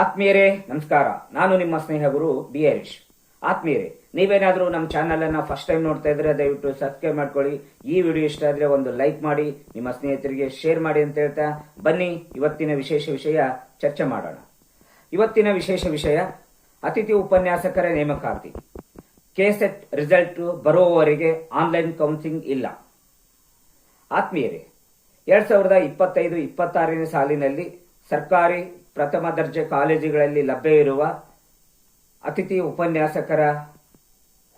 ಆತ್ಮೀಯರೇ, ನಮಸ್ಕಾರ. ನಾನು ನಿಮ್ಮ ಸ್ನೇಹ ಗುರು ಬಿ ಹರೀಶ್. ಆತ್ಮೀಯರೇ, ನೀವೇನಾದ್ರೂ ನಮ್ಮ ಚಾನಲ್ ಅನ್ನ ಫಸ್ಟ್ ಟೈಮ್ ನೋಡ್ತಾ ಇದ್ರೆ ದಯವಿಟ್ಟು ಸಬ್ಸ್ಕ್ರೈಬ್ ಮಾಡ್ಕೊಳ್ಳಿ. ಈ ವಿಡಿಯೋ ಇಷ್ಟ ಆದ್ರೆ ಒಂದು ಲೈಕ್ ಮಾಡಿ, ನಿಮ್ಮ ಸ್ನೇಹಿತರಿಗೆ ಶೇರ್ ಮಾಡಿ ಅಂತ ಹೇಳ್ತಾ ಬನ್ನಿ. ಇವತ್ತಿನ ವಿಶೇಷ ವಿಷಯ ಚರ್ಚೆ ಮಾಡೋಣ. ಇವತ್ತಿನ ವಿಶೇಷ ವಿಷಯ, ಅತಿಥಿ ಉಪನ್ಯಾಸಕರ ನೇಮಕಾತಿ. ಕೆಸೆಟ್ ರಿಸಲ್ಟ್ ಬರುವವರೆಗೆ ಆನ್ಲೈನ್ ಕೌನ್ಸಿಲಿಂಗ್ ಇಲ್ಲ. ಆತ್ಮೀಯರೇ, ಎರಡ್ ಸಾವಿರದ ಇಪ್ಪತ್ತೈದು, ಇಪ್ಪತ್ತಾರನೇ ಸಾಲಿನಲ್ಲಿ ಸರ್ಕಾರಿ ಪ್ರಥಮ ದರ್ಜೆ ಕಾಲೇಜುಗಳಲ್ಲಿ ಲಭ್ಯವಿರುವ ಅತಿಥಿ ಉಪನ್ಯಾಸಕರ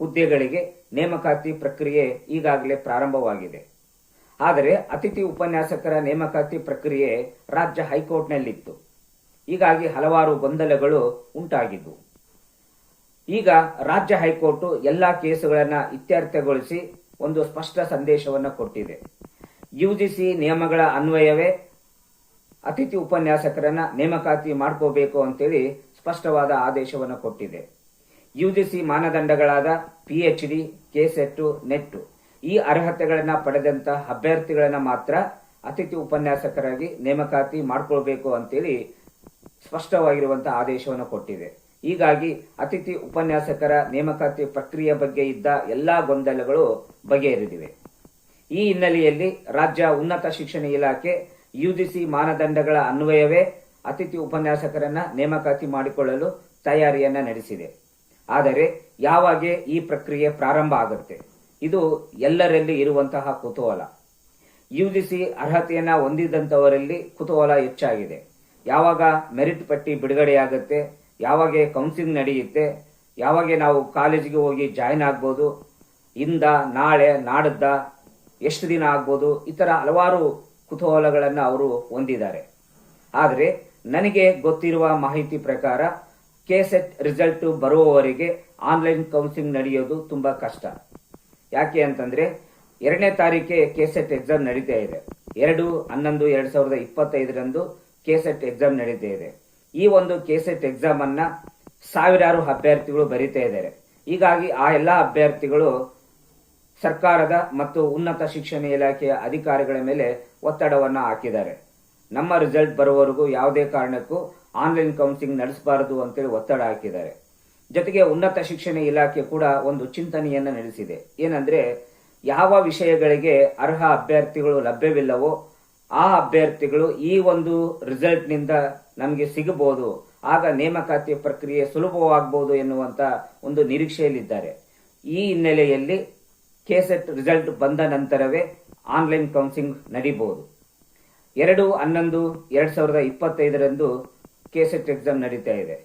ಹುದ್ದೆಗಳಿಗೆ ನೇಮಕಾತಿ ಪ್ರಕ್ರಿಯೆ ಈಗಾಗಲೇ ಪ್ರಾರಂಭವಾಗಿದೆ. ಆದರೆ ಅತಿಥಿ ಉಪನ್ಯಾಸಕರ ನೇಮಕಾತಿ ಪ್ರಕ್ರಿಯೆ ರಾಜ್ಯ ಹೈಕೋರ್ಟ್ನಲ್ಲಿತ್ತು. ಹೀಗಾಗಿ ಹಲವಾರು ಗೊಂದಲಗಳು ಉಂಟಾಗಿದ್ದವು ಈಗ ರಾಜ್ಯ ಹೈಕೋರ್ಟ್ ಎಲ್ಲಾ ಕೇಸುಗಳನ್ನು ಇತ್ಯರ್ಥಗೊಳಿಸಿ ಒಂದು ಸ್ಪಷ್ಟ ಸಂದೇಶವನ್ನು ಕೊಟ್ಟಿದೆ. ಯುಜಿಸಿ ನಿಯಮಗಳ ಅನ್ವಯವೇ ಅತಿಥಿ ಉಪನ್ಯಾಸಕರನ್ನ ನೇಮಕಾತಿ ಮಾಡ್ಕೋಬೇಕು ಅಂತೇಳಿ ಸ್ಪಷ್ಟವಾದ ಆದೇಶವನ್ನು ಕೊಟ್ಟಿದೆ. UGC ಮಾನದಂಡಗಳಾದ P H D KSET NET ಈ ಅರ್ಹತೆಗಳನ್ನ ಪಡೆದಂತ ಅಭ್ಯರ್ಥಿಗಳನ್ನ ಮಾತ್ರ ಅತಿಥಿ ಉಪನ್ಯಾಸಕರಾಗಿ ನೇಮಕಾತಿ ಮಾಡ್ಕೊಳ್ಬೇಕು ಅಂತೇಳಿ ಸ್ಪಷ್ಟವಾಗಿರುವಂತಹ ಆದೇಶವನ್ನು ಕೊಟ್ಟಿದೆ. ಹೀಗಾಗಿ ಅತಿಥಿ ಉಪನ್ಯಾಸಕರ ನೇಮಕಾತಿ ಪ್ರಕ್ರಿಯೆ ಬಗ್ಗೆ ಇದ್ದ ಎಲ್ಲಾ ಗೊಂದಲಗಳು ಬಗೆಹರಿದಿವೆ. ಈ ಹಿನ್ನೆಲೆಯಲ್ಲಿ ರಾಜ್ಯ ಉನ್ನತ ಶಿಕ್ಷಣ ಇಲಾಖೆ ಯುಜಿಸಿ ಮಾನದಂಡಗಳ ಅನ್ವಯವೇ ಅತಿಥಿ ಉಪನ್ಯಾಸಕರನ್ನ ನೇಮಕಾತಿ ಮಾಡಿಕೊಳ್ಳಲು ತಯಾರಿಯನ್ನ ನಡೆಸಿದೆ. ಆದರೆ ಯಾವಾಗ ಈ ಪ್ರಕ್ರಿಯೆ ಪ್ರಾರಂಭ ಆಗುತ್ತೆ? ಇದು ಎಲ್ಲರಲ್ಲಿ ಇರುವಂತಹ ಕುತೂಹಲ. ಯುಜಿಸಿ ಅರ್ಹತೆಯನ್ನ ಹೊಂದಿದಂಥವರಲ್ಲಿ ಕುತೂಹಲ ಹೆಚ್ಚಾಗಿದೆ. ಯಾವಾಗ ಮೆರಿಟ್ ಪಟ್ಟಿ ಬಿಡುಗಡೆಯಾಗುತ್ತೆ, ಯಾವಾಗ ಕೌನ್ಸಿಲಿಂಗ್ ನಡೆಯುತ್ತೆ, ಯಾವಾಗ ನಾವು ಕಾಲೇಜಿಗೆ ಹೋಗಿ ಜಾಯಿನ್ ಆಗ್ಬೋದು, ಇಂದ ನಾಳೆ, ನಾಡದ್ದ, ಎಷ್ಟು ದಿನ ಆಗ್ಬೋದು, ಈ ಥರ ಹಲವಾರು ಕುತೂಹಲಗಳನ್ನು ಅವರು ಹೊಂದಿದ್ದಾರೆ. ಆದರೆ ನನಗೆ ಗೊತ್ತಿರುವ ಮಾಹಿತಿ ಪ್ರಕಾರ ಕೆಸೆಟ್ ರಿಸಲ್ಟ್ ಬರುವವರೆಗೆ ಆನ್ಲೈನ್ ಕೌನ್ಸಿಲಿಂಗ್ ನಡೆಯೋದು ತುಂಬ ಕಷ್ಟ. ಯಾಕೆ ಅಂತಂದ್ರೆ ಎರಡನೇ ತಾರೀಕೆ ಕೆಸೆಟ್ ಎಕ್ಸಾಮ್ ನಡೀತಾ ಇದೆ. ಎರಡು, ಹನ್ನೊಂದು, ಎರಡ್ ಸಾವಿರದ ಇಪ್ಪತ್ತೈದರಂದು ಕೆಸೆಟ್ ಎಕ್ಸಾಮ್ ನಡೀತಾ ಇದೆ. ಈ ಒಂದು ಕೆಸೆಟ್ ಎಕ್ಸಾಮ್ ಅನ್ನ ಸಾವಿರಾರು ಅಭ್ಯರ್ಥಿಗಳು ಬರೀತಾ ಇದ್ದಾರೆ. ಹೀಗಾಗಿ ಆ ಎಲ್ಲಾ ಅಭ್ಯರ್ಥಿಗಳು ಸರ್ಕಾರದ ಮತ್ತು ಉನ್ನತ ಶಿಕ್ಷಣ ಇಲಾಖೆಯ ಅಧಿಕಾರಿಗಳ ಮೇಲೆ ಒತ್ತಡವನ್ನು ಹಾಕಿದ್ದಾರೆ. ನಮ್ಮ ರಿಸಲ್ಟ್ ಬರುವವರೆಗೂ ಯಾವುದೇ ಕಾರಣಕ್ಕೂ ಆನ್ಲೈನ್ ಕೌನ್ಸಿಲಿಂಗ್ ನಡೆಸಬಾರದು ಅಂತೇಳಿ ಒತ್ತಡ ಹಾಕಿದ್ದಾರೆ. ಜೊತೆಗೆ ಉನ್ನತ ಶಿಕ್ಷಣ ಇಲಾಖೆ ಕೂಡ ಒಂದು ಚಿಂತನೆಯನ್ನು ನಡೆಸಿದೆ. ಏನಂದ್ರೆ, ಯಾವ ವಿಷಯಗಳಿಗೆ ಅರ್ಹ ಅಭ್ಯರ್ಥಿಗಳು ಲಭ್ಯವಿಲ್ಲವೋ ಆ ಅಭ್ಯರ್ಥಿಗಳು ಈ ಒಂದು ರಿಸಲ್ಟ್ನಿಂದ ನಮಗೆ ಸಿಗಬಹುದು. ಆಗ ನೇಮಕಾತಿ ಪ್ರಕ್ರಿಯೆ ಸುಲಭವಾಗಬಹುದು ಎನ್ನುವಂತ ಒಂದು ನಿರೀಕ್ಷೆಯಲ್ಲಿದ್ದಾರೆ. ಈ ಹಿನ್ನೆಲೆಯಲ್ಲಿ ಕೆಸೆಟ್ ರಿಸಲ್ಟ್ ಬಂದ ನಂತರವೇ ಆನ್ಲೈನ್ ಕೌನ್ಸಿಲಿಂಗ್ ನಡೀಬಹುದು ಎರಡು ಹನ್ನೊಂದು, ಎರಡು ಸಾವಿರದ ಇಪ್ಪತ್ತೈದರಂದು ಕೆಸೆಟ್ ಎಕ್ಸಾಮ್ ನಡೀತಾ ಇದೆ.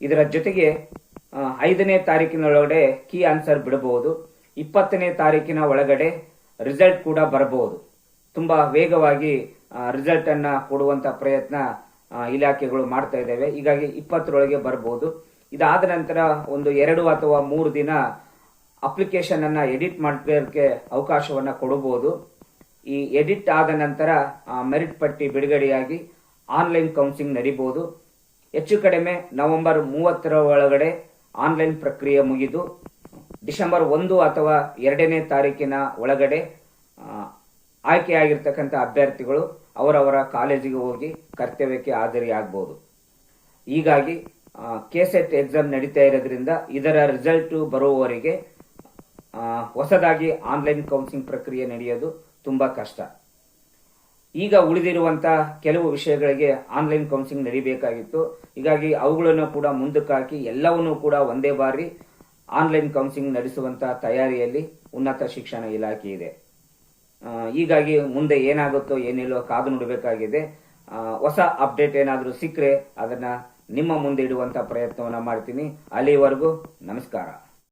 ಇದರ ಜೊತೆಗೆ ಐದನೇ ತಾರೀಕಿನೊಳಗಡೆ ಕೀ ಆನ್ಸರ್ ಬಿಡಬಹುದು. ಇಪ್ಪತ್ತನೇ ತಾರೀಕಿನ ಒಳಗಡೆ ರಿಸಲ್ಟ್ ಕೂಡ ಬರಬಹುದು. ತುಂಬಾ ವೇಗವಾಗಿ ರಿಸಲ್ಟ್ ಅನ್ನ ಕೊಡುವಂತ ಪ್ರಯತ್ನ ಇಲಾಖೆಗಳು ಮಾಡ್ತಾ ಇದ್ದಾವೆ. ಹೀಗಾಗಿ ಇಪ್ಪತ್ತರೊಳಗೆ ಬರಬಹುದು. ಇದಾದ ನಂತರ ಒಂದು ಎರಡು ಅಥವಾ ಮೂರು ದಿನ ಅಪ್ಲಿಕೇಶನ್ ಅನ್ನ ಎಡಿಟ್ ಮಾಡೋಕ್ಕೆ ಅವಕಾಶವನ್ನ ಕೊಡಬಹುದು. ಈ ಎಡಿಟ್ ಆದ ನಂತರ ಮೆರಿಟ್ ಪಟ್ಟಿ ಬಿಡುಗಡೆಯಾಗಿ ಆನ್ಲೈನ್ ಕೌನ್ಸಿಲಿಂಗ್ ನಡೀಬಹುದು. ಹೆಚ್ಚು ಕಡಿಮೆ ನವೆಂಬರ್ ಮೂವತ್ತರ ಒಳಗಡೆ ಆನ್ಲೈನ್ ಪ್ರಕ್ರಿಯೆ ಮುಗಿದು, ಡಿಸೆಂಬರ್ ಒಂದು ಅಥವಾ ಎರಡನೇ ತಾರೀಕಿನ ಒಳಗಡೆ ಆಯ್ಕೆಯಾಗಿರ್ತಕ್ಕಂಥ ಅಭ್ಯರ್ಥಿಗಳು ಅವರವರ ಕಾಲೇಜಿಗೆ ಹೋಗಿ ಕರ್ತವ್ಯಕ್ಕೆ ಹಾಜರಿಯಾಗಬಹುದು. ಹೀಗಾಗಿ ಕೆಸೆಟ್ ಎಕ್ಸಾಮ್ ನಡೀತಾ ಇರೋದ್ರಿಂದ ಇದರ ರಿಸಲ್ಟ್ ಬರುವವರೆಗೆ ಹೊಸದಾಗಿ ಆನ್ಲೈನ್ ಕೌನ್ಸಿಲಿಂಗ್ ಪ್ರಕ್ರಿಯೆ ನಡೆಯೋದು ತುಂಬಾ ಕಷ್ಟ. ಈಗ ಉಳಿದಿರುವಂತಹ ಕೆಲವು ವಿಷಯಗಳಿಗೆ ಆನ್ಲೈನ್ ಕೌನ್ಸಿಲಿಂಗ್ ನಡೀಬೇಕಾಗಿತ್ತು. ಹೀಗಾಗಿ ಅವುಗಳನ್ನು ಕೂಡ ಮುಂದಕ್ಕೆ ಹಾಕಿ ಎಲ್ಲವನ್ನೂ ಕೂಡ ಒಂದೇ ಬಾರಿ ಆನ್ಲೈನ್ ಕೌನ್ಸಿಲಿಂಗ್ ನಡೆಸುವಂತಹ ತಯಾರಿಯಲ್ಲಿ ಉನ್ನತ ಶಿಕ್ಷಣ ಇಲಾಖೆ ಇದೆ. ಹೀಗಾಗಿ ಮುಂದೆ ಏನಾಗುತ್ತೋ ಏನಿಲ್ಲೋ ಕಾದು ನೋಡಬೇಕಾಗಿದೆ. ಹೊಸ ಅಪ್ಡೇಟ್ ಏನಾದರೂ ಸಿಕ್ಕರೆ ಅದನ್ನು ನಿಮ್ಮ ಮುಂದೆ ಇಡುವಂಥ ಪ್ರಯತ್ನವನ್ನು ಮಾಡ್ತೀನಿ. ಅಲ್ಲಿವರೆಗೂ ನಮಸ್ಕಾರ.